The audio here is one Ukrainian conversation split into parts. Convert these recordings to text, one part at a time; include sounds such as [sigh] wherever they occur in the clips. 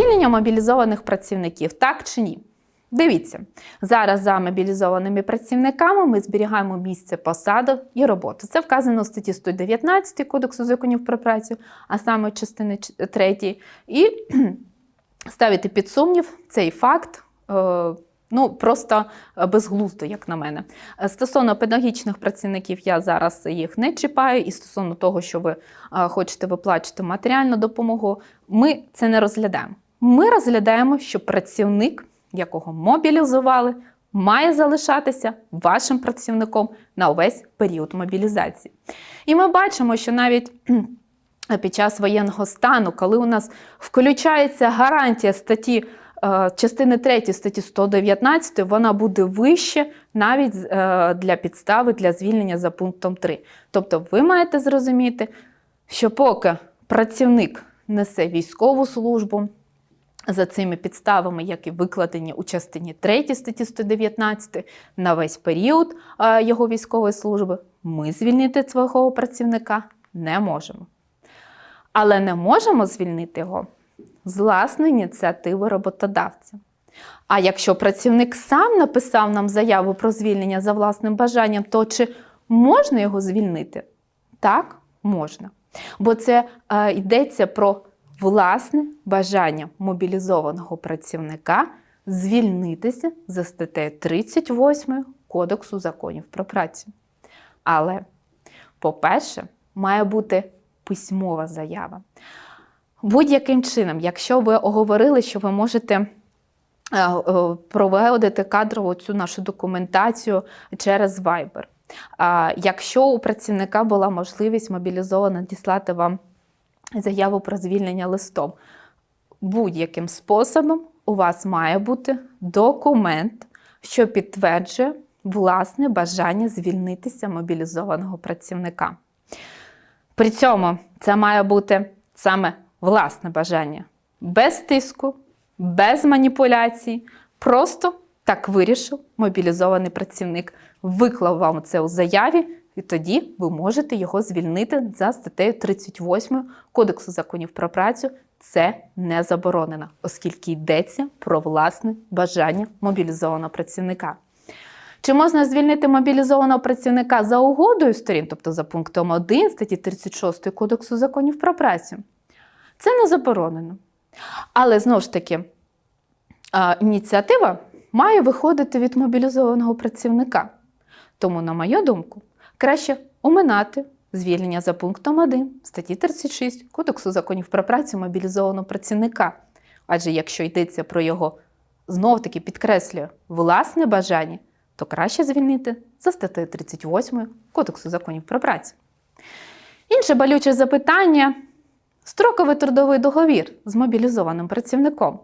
Звільнення мобілізованих працівників, так чи ні? Дивіться, зараз за мобілізованими працівниками ми зберігаємо місце посади і роботу. Це вказано в статті 119 Кодексу законів про працю, а саме частини 3. І [clears throat] ставити під сумнів цей факт. е, Ну, просто безглуздо, як на мене. Е, Стосовно педагогічних працівників, я зараз їх не чіпаю, і стосовно того, що ви е, хочете виплачувати матеріальну допомогу, ми це не розглядаємо. Ми розглядаємо, що працівник, якого мобілізували, має залишатися вашим працівником на увесь період мобілізації. І ми бачимо, що навіть [clears throat] під час воєнного стану, коли у нас включається гарантія статті е, частини 3 статті 119, вона буде вище навіть е, для підстави для звільнення за пунктом 3. Тобто ви маєте зрозуміти, що поки працівник несе військову службу, за цими підставами, які викладені у частині 3 статті 119 на весь період е, його військової служби, ми звільнити свого працівника не можемо. Але не можемо звільнити його з власної ініціативи роботодавця. А якщо працівник сам написав нам заяву про звільнення за власним бажанням, то чи можна його звільнити? Так, можна. Бо це е, йдеться про власне бажання мобілізованого працівника звільнитися за статтею 38 Кодексу законів про працю. Але, по-перше, має бути письмова заява. Будь-яким чином, якщо ви оговорили, що ви можете е, е, проводити кадрову цю нашу документацію через Viber. Якщо у працівника була можливість мобілізовано діслати вам заяву про звільнення листом, будь-яким способом у вас має бути документ, що підтверджує власне бажання звільнитися мобілізованого працівника. При цьому це має бути саме власне бажання, без тиску, без маніпуляцій. Просто так вирішив мобілізований працівник, виклав вам це у заяві, і тоді ви можете його звільнити за статтею 38 Кодексу законів про працю. Це не заборонено, оскільки йдеться про власне бажання мобілізованого працівника. Чи можна звільнити мобілізованого працівника за угодою сторін, тобто за пунктом 1 статті 36 Кодексу законів про працю? Це не заборонено. Але знову ж таки, ініціатива має виходити від мобілізованого працівника. Тому, на мою думку, краще оминати звільнення за пунктом 1 статті 36 Кодексу законів про працю мобілізованого працівника. Адже якщо йдеться про його знов-таки підкреслюю власне бажання, то краще звільнити за статтею 38 Кодексу законів про працю. Інше болюче запитання строковий трудовий договір з мобілізованим працівником.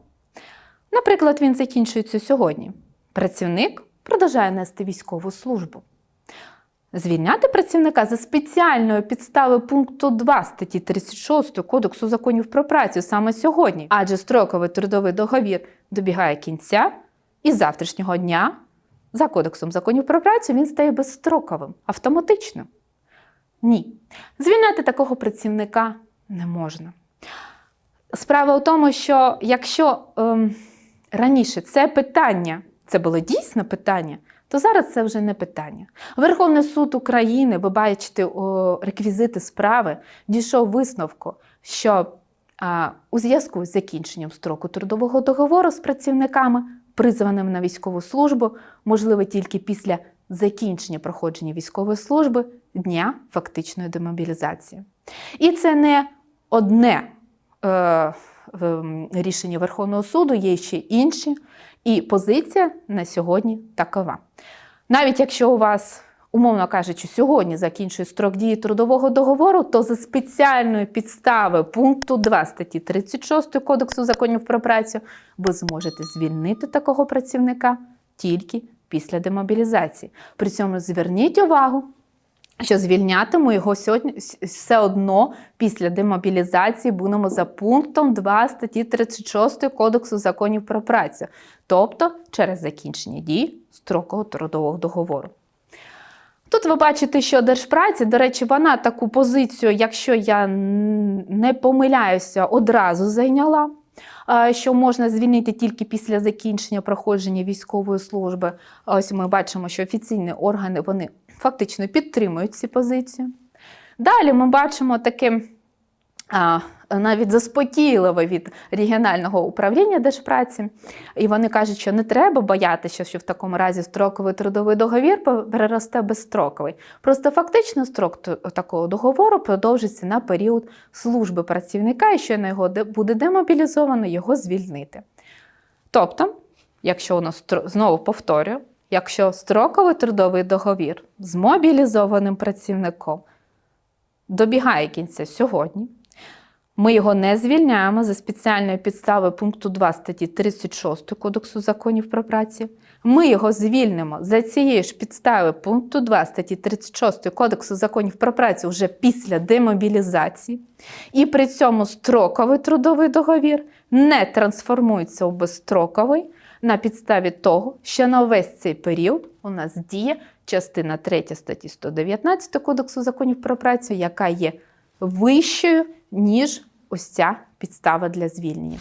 Наприклад, він закінчується сьогодні. Працівник продовжує нести військову службу. Звільняти працівника за спеціальною підстави пункту 2 статті 36 Кодексу законів про працю саме сьогодні, адже строковий трудовий договір добігає кінця, і з завтрашнього дня за Кодексом законів про працю він стає безстроковим автоматично. Ні. Звільняти такого працівника не можна. Справа в тому, що якщо ем, раніше це питання, це було дійсне питання, то зараз це вже не питання. Верховний суд України, ви бачите реквізити справи, дійшов висновку, що у зв'язку з закінченням строку трудового договору з працівниками, призваними на військову службу, можливо тільки після закінчення проходження військової служби дня фактичної демобілізації. І це не одне е, рішення Верховного суду, є ще інші. І позиція на сьогодні такова. Навіть якщо у вас, умовно кажучи, сьогодні закінчує строк дії трудового договору, то за спеціальної підстави пункту 2 статті 36 Кодексу законів про працю ви зможете звільнити такого працівника тільки після демобілізації. При цьому зверніть увагу, що звільнятиму його сьогодні все одно після демобілізації будемо за пунктом 2 статті 36 Кодексу законів про працю, тобто через закінчення дії строкового трудового договору. Тут ви бачите, що Держпраці, до речі, вона таку позицію, якщо я не помиляюся, одразу зайняла. Що можна звільнити тільки після закінчення проходження військової служби. Ось ми бачимо, що офіційні органи вони фактично підтримують ці позиції. Далі ми бачимо таке навіть заспокійливе від регіонального управління Держпраці. І вони кажуть, що не треба боятися, що в такому разі строковий трудовий договір переросте безстроковий. Просто фактично строк такого договору продовжиться на період служби працівника, і щойно його буде демобілізовано, його звільнити. Тобто, якщо у нас знову повторюю, якщо строковий трудовий договір з мобілізованим працівником добігає кінця сьогодні, ми його не звільняємо за спеціальною підставою пункту 2 статті 36 Кодексу законів про працю. Ми його звільнимо за цією ж підставою пункту 2 статті 36 Кодексу законів про працю вже після демобілізації. І при цьому строковий трудовий договір не трансформується у безстроковий на підставі того, що на весь цей період у нас діє частина 3 статті 119 Кодексу законів про працю, яка є вищою, ніж ось ця підстава для звільнення.